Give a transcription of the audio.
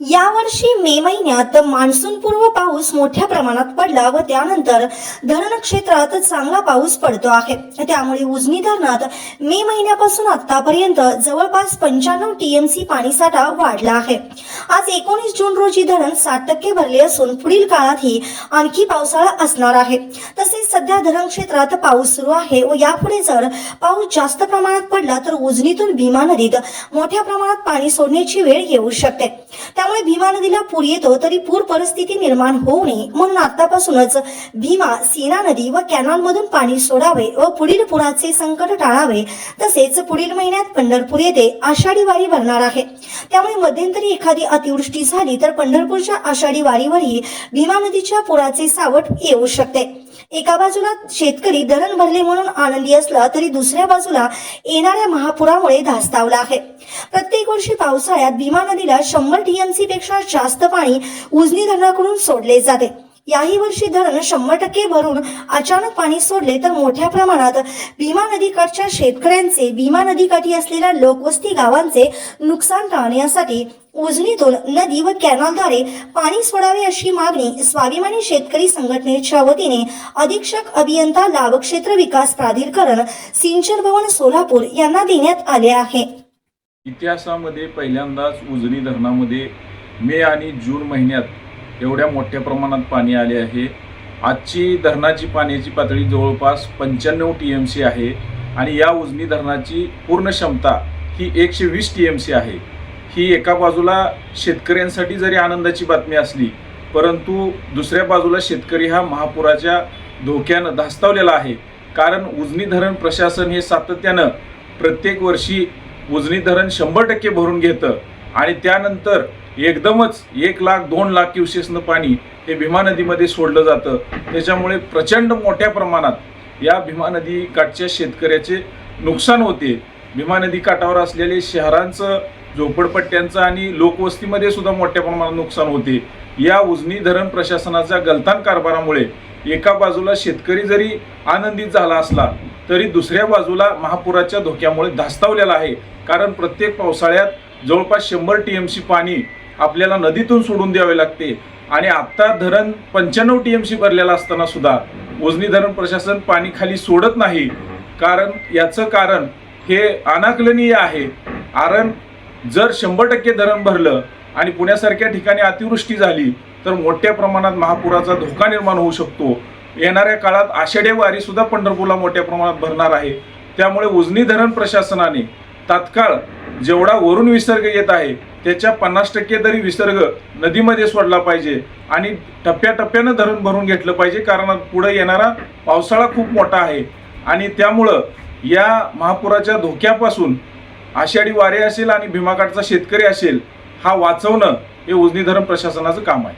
यावर्षी मे महिन्यात मान्सूनपूर्व पाऊस मोठ्या प्रमाणात पडला व त्यानंतर धरण क्षेत्रात चांगला पाऊस पडतो आहे. त्यामुळे उजनी धरणात मे महिन्यापासून आतापर्यंत जवळपास पंच्याण्णव टीएमसी पाणीसाठा वाढला आहे. आज एकोणीस जून रोजी धरण साठ टक्के भरले असून पुढील काळातही आणखी पावसाळा असणार आहे. तसेच सध्या धरण क्षेत्रात पाऊस सुरू आहे व यापुढे जर पाऊस जास्त प्रमाणात पडला तर उजनीतून भीमा नदीत मोठ्या प्रमाणात पाणी सोडण्याची वेळ येऊ शकते. त्यामुळे भीमा नदीला पूर येतो तरी पूर परिस्थिती निर्माण होऊ नये म्हणून आतापासूनच भीमा सीना नदी व कॅनॉलमधून पाणी सोडावे व पुढील पुराचे संकट टाळावे. तसेच पुढील महिन्यात पंढरपूर येथे आषाढी वारी भरणार आहे. त्यामुळे मध्यंतरी एखादी अतिवृष्टी झाली तर पंढरपूरच्या आषाढी वारीवरही भीमा नदीच्या पुराचे सावट येऊ शकते. एका बाजूला शेतकरी धरण भरले म्हणून आनंदी असला तरी दुसऱ्या बाजूला येणाऱ्या महापुरामुळे धास्तावला आहे. प्रत्येक वर्षी पावसाळ्यात भीमा नदीला शंभर टीएमसी पेक्षा जास्त पाणी उजनी धरणाकडून सोडले जाते. याही वर्षी धरण शंभर टक्के भरून अचानक पाणी सोडले तर मोठ्या प्रमाणात भीमा नदीकाठच्या शेतकऱ्यांचे भीमा नदीकाठी असलेल्या लोकवस्ती गावांचे नुकसान टाळण्यासाठी उजनीतून नदी व कॅनॉलद्वारे पाणी सोडावे अशी मागणी स्वाभिमानी शेतकरी संघटनेच्या वतीने अधीक्षक अभियंता लाभक्षेत्र विकास प्राधिकरण सिंचन भवन सोलापूर यांना देण्यात आले आहे. इतिहासामध्ये पहिल्यांदाच उजनी धरणामध्ये मे आणि जून महिन्यात एवढ्या मोठ्या प्रमाणात पाणी आले आहे. आजची धरणाची पाण्याची पातळी जवळपास पंच्याण्णव टी एम सी आहे आणि या उजनी धरणाची पूर्ण क्षमता ही एकशे वीस टी एम सी आहे. ही एका बाजूला शेतकऱ्यांसाठी जरी आनंदाची बातमी असली परंतु दुसऱ्या बाजूला शेतकरी हा महापुराच्या धोक्यानं धास्तावलेला आहे. कारण उजनी धरण प्रशासन हे सातत्यानं प्रत्येक वर्षी उजनी धरण शंभर टक्के भरून घेतं आणि त्यानंतर एकदमच एक लाख दोन लाख क्युसेसनं पाणी हे भीमा नदीमध्ये सोडलं जातं. त्याच्यामुळे प्रचंड मोठ्या प्रमाणात या भीमा नदी काठच्या शेतकऱ्याचे नुकसान होते. भीमा नदी काठावर असलेले शहरांचं झोपडपट्ट्यांचं आणि लोकवस्तीमध्ये सुद्धा मोठ्या प्रमाणात नुकसान होते. या उजनी धरण प्रशासनाच्या गलतान कारभारामुळे एका बाजूला शेतकरी जरी आनंदित झाला असला तरी दुसऱ्या बाजूला महापुराच्या धोक्यामुळे धास्तावलेला आहे. कारण प्रत्येक पावसाळ्यात जवळपास शंभर टी एम सी पाणी आपल्याला नदीतून सोडून द्यावे लागते. आणि आत्ता धरण पंच्याण्णव टी एम सी भरलेलं असताना सुद्धा उजनी धरण प्रशासन पाणी खाली सोडत नाही. कारण याचं कारण हे अनाकलनीय आहे. कारण जर शंभर टक्के धरण भरलं आणि पुण्यासारख्या ठिकाणी अतिवृष्टी झाली तर मोठ्या प्रमाणात महापुराचा धोका निर्माण होऊ शकतो. येणाऱ्या काळात आषाढी वारी सुद्धा पंढरपूरला मोठ्या प्रमाणात भरणार आहे. त्यामुळे उजनी धरण प्रशासनाने तात्काळ जेवढा वरून विसर्ग येत आहे त्याच्या पन्नास टक्के तरी विसर्ग नदीमध्ये सोडला पाहिजे आणि टप्प्याटप्प्यानं धरण भरून घेतलं पाहिजे कारण पुढे येणारा पावसाळा खूप मोठा आहे. आणि त्यामुळं या महापुराच्या धोक्यापासून आषाढी वारे असेल आणि भीमाकाठचा शेतकरी असेल हा वाचवणं हे उजनी धरण प्रशासनाचं काम आहे.